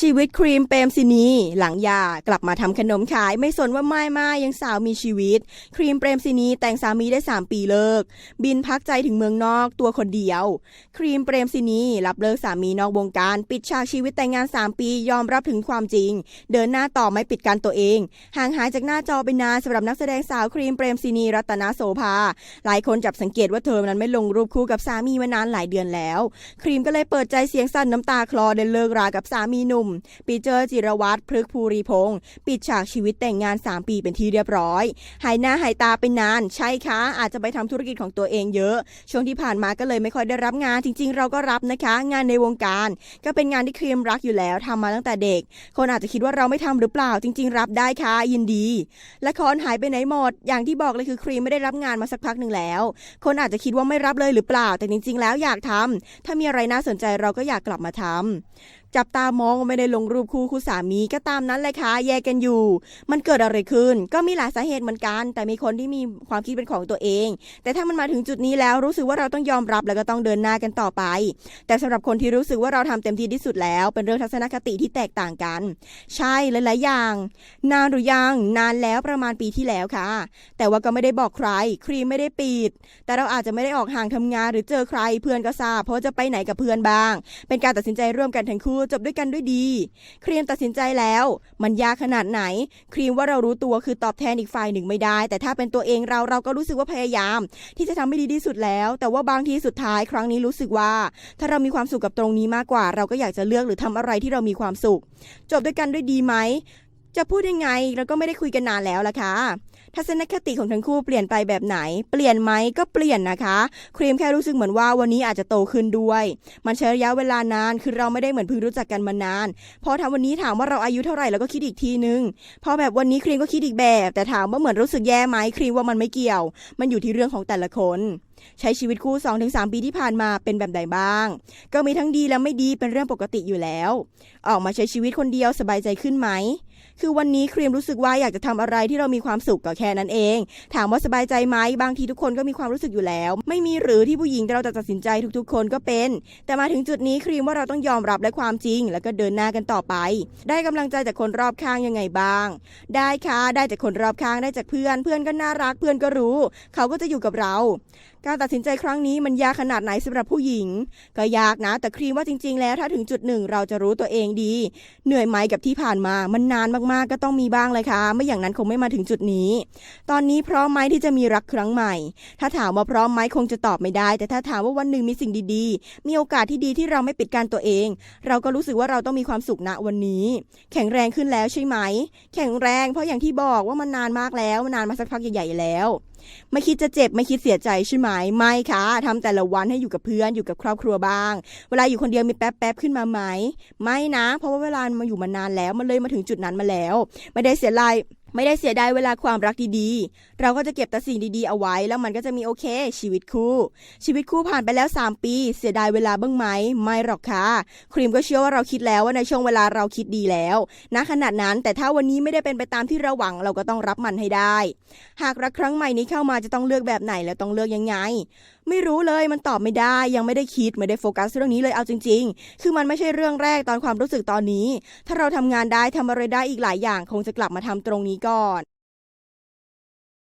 ชีวิตครีมเปรมซินีหลังยากลับมาทำขนมขาย ไม่สนว่าไม่ไม่ยังสาวมีชีวิต ครีมเปรมซินีแต่งสามีได้ 3 ปีเลิก บินพักใจถึงเมืองนอกตัวคนเดียว ครีมเปรมซินีรับเลิกสามีนอกวงการ ปิดฉากชีวิตแต่งงาน 3 ปียอมรับถึงความจริง เดินหน้าต่อไม่ปิดการตัวเอง ห่างหายจากหน้าจอไปนานสำหรับนักแสดงสาวครีมเปรมซินีรัตนโสภาหลายคนจับสังเกตว่าเธอนั้นไม่ลงรูปคู่กับสามีมานานหลายเดือนแล้ว ครีมก็เลยเปิดใจเสียงสั่นน้ำตาคลอได้เลิกรากับสามีหนุ่มปีเจอร์จิรวัตรพฤกษภูริพงศ์ปิดฉากชีวิตแต่งงาน 3 ปีเป็นที่เรียบร้อย หายหน้าหายตาไปนาน ใช่คะ อาจจะไปทำธุรกิจของตัวเองเยอะ ช่วงที่ผ่านมาก็เลยไม่ค่อยได้รับงาน จริง ๆ เราก็รับนะคะ งานในวงการ ก็เป็นงานที่ครีมรักอยู่แล้วทำมาตั้งแต่เด็ก คนอาจจะคิดว่าเราไม่ทำหรือเปล่า จริง ๆ รับได้ค่ะยินดี ละครหายไปไหนหมด อย่างที่บอกเลยคือครีมไม่ได้รับงานมาสักพักหนึ่งแล้ว คนอาจจะคิดว่าไม่รับเลยหรือเปล่า แต่จริง ๆ แล้วอยากทำถ้ามีอะไรน่าสนใจเราก็อยากกลับมาทำจับตามองไม่ได้ลงรูปคู่คู่สามีก็ตามนั้นเลยค่ะแยกกันอยู่ มันเกิดอะไรขึ้น ก็มีหลายสาเหตุเหมือนกัน แต่มีคนที่มีความคิดเป็นของตัวเอง แต่ถ้ามันมาถึงจุดนี้แล้วรู้สึกว่าเราต้องยอมรับแล้วก็ต้องเดินหน้ากันต่อไป แต่สำหรับคนที่รู้สึกว่าเราทำเต็มที่ที่สุดแล้ว เป็นเรื่องทัศนคติที่แตกต่างกัน ใช่หลายๆอย่าง นานหรือยังนานแล้วประมาณปีที่แล้วค่ะ แต่ว่าก็ไม่ได้บอกใคร ครีมไม่ได้ปิด แต่เราอาจจะไม่ได้ออกห่างทำงาน หรือเจอใครเพื่อนก็ทราบเพราะจะไปไหนกับเพื่อนบ้าง เป็นการตัดสินใจร่วมกันทั้งคู่จบด้วยกันด้วยดี ครีมตัดสินใจแล้ว มันยากขนาดไหน ครีมว่าเรารู้ตัวคือตอบแทนอีกฝ่ายหนึ่งไม่ได้ แต่ถ้าเป็นตัวเองเราเราก็รู้สึกว่าพยายาม ที่จะทำให้ดีที่สุดแล้ว แต่ว่าบางทีสุดท้ายครั้งนี้รู้สึกว่า ถ้าเรามีความสุขกับตรงนี้มากกว่า เราก็อยากจะเลือกหรือทำอะไรที่เรามีความสุข จบด้วยกันด้วยดีไหม จะพูดยังไงเราก็ไม่ได้คุยกันนานแล้วล่ะค่ะทัศนคติของทั้งคู่เปลี่ยนไปแบบไหน เปลี่ยนไหมก็เปลี่ยนนะคะ ครีมแค่รู้สึกเหมือนว่าวันนี้อาจจะโตขึ้นด้วย มันใช้ระยะเวลานานคือเราไม่ได้เหมือนเพิ่งรู้จักกันมานาน พอทำวันนี้ถามว่าเราอายุเท่าไหร่เราก็คิดอีกทีนึง พอแบบวันนี้ครีมก็คิดอีกแบบ แต่ถามว่าเหมือนรู้สึกแย่ไหมครีมว่ามันไม่เกี่ยว มันอยู่ที่เรื่องของแต่ละคนใช้ชีวิตคู่ 2-3 ปีที่ผ่านมาเป็นแบบไหนบ้าง ก็มีทั้งดีและไม่ดีเป็นเรื่องปกติอยู่แล้ว ออกมาใช้ชีวิตคนเดียวสบายใจขึ้นไหม คือวันนี้ครีมรู้สึกว่าอยากจะทำอะไรที่เรามีความสุขก็แค่นั้นเอง ถามว่าสบายใจไหมบางทีทุกคนก็มีความรู้สึกอยู่แล้ว ไม่มีหรือที่ผู้หญิงเราจะตัดสินใจทุกๆ คนก็เป็น แต่มาถึงจุดนี้ครีมว่าเราต้องยอมรับและความจริง แล้วก็เดินหน้ากันต่อไป ได้กำลังใจจากคนรอบข้างยังไงบ้าง ได้ค่ะได้จากคนรอบข้างได้จากเพื่อน เพื่อนก็น่ารักเพื่อนก็รู้ เขาก็จะอยู่กับเราการตัดสินใจครั้งนี้มันยากขนาดไหนสำหรับผู้หญิง ก็ยากนะ แต่ครีมว่าจริง ๆ แล้วถ้าถึงจุดหนึ่งเราจะรู้ตัวเองดี เหนื่อยไหมกับที่ผ่านมา มันนานมากๆก็ต้องมีบ้างเลยค่ะ ไม่อย่างนั้นคงไม่มาถึงจุดนี้ ตอนนี้พร้อมไหมที่จะมีรักครั้งใหม่ ถ้าถามว่าพร้อมไหมคงจะตอบไม่ได้ แต่ถ้าถามว่าวันหนึ่งมีสิ่งดีๆ มีโอกาสที่ดีที่เราไม่ปิดกั้นตัวเอง เราก็รู้สึกว่าเราต้องมีความสุขณวันนี้ แข็งแรงขึ้นแล้วใช่ไหม แข็งแรง เพราะอย่างที่บอกว่ามันนานมากแล้วมันนานมาสักพักใหญ่ๆแล้วไม่คิดจะเจ็บไม่คิดเสียใจใช่ไหมไม่ค่ะทำแต่ละวันให้อยู่กับเพื่อนอยู่กับครอบครัวบ้าง เวลาอยู่คนเดียวมีแป๊บแป๊บขึ้นมาไหมไม่นะ เพราะว่าเวลามาอยู่มานานแล้วมันเลยมาถึงจุดนั้นมาแล้ว ไม่ได้เสียดาย ไม่ได้เสียดายเวลาความรักดีๆ เราก็จะเก็บแต่สิ่งดีๆเอาไว้ แล้วมันก็จะมีโอเค ชีวิตคู่ ชีวิตคู่ผ่านไปแล้ว 3 ปี เสียดายเวลาบ้างไหม ไม่หรอกค่ะ ครีมก็เชื่อว่าเราคิดแล้วว่าในช่วงเวลาเราคิดดีแล้วณขนาดนั้น แต่ถ้าวันนี้ไม่ได้เป็นไปตามที่เราหวัง เราก็ต้องรับมันให้ได้ หากรักครั้งใหม่นี้เข้ามาจะต้องเลือกแบบไหนและต้องเลือกยังไง ไม่รู้เลยมันตอบไม่ได้ ยังไม่ได้คิดไม่ได้โฟกัสเรื่องนี้เลยเอาจริง ๆ คือมันไม่ใช่เรื่องแรกตอนความรู้สึกตอนนี้ ถ้าเราทำงานได้ทำอะไรได้อีกหลายอย่าง คงจะกลับมาทำตรงนี้ก่อน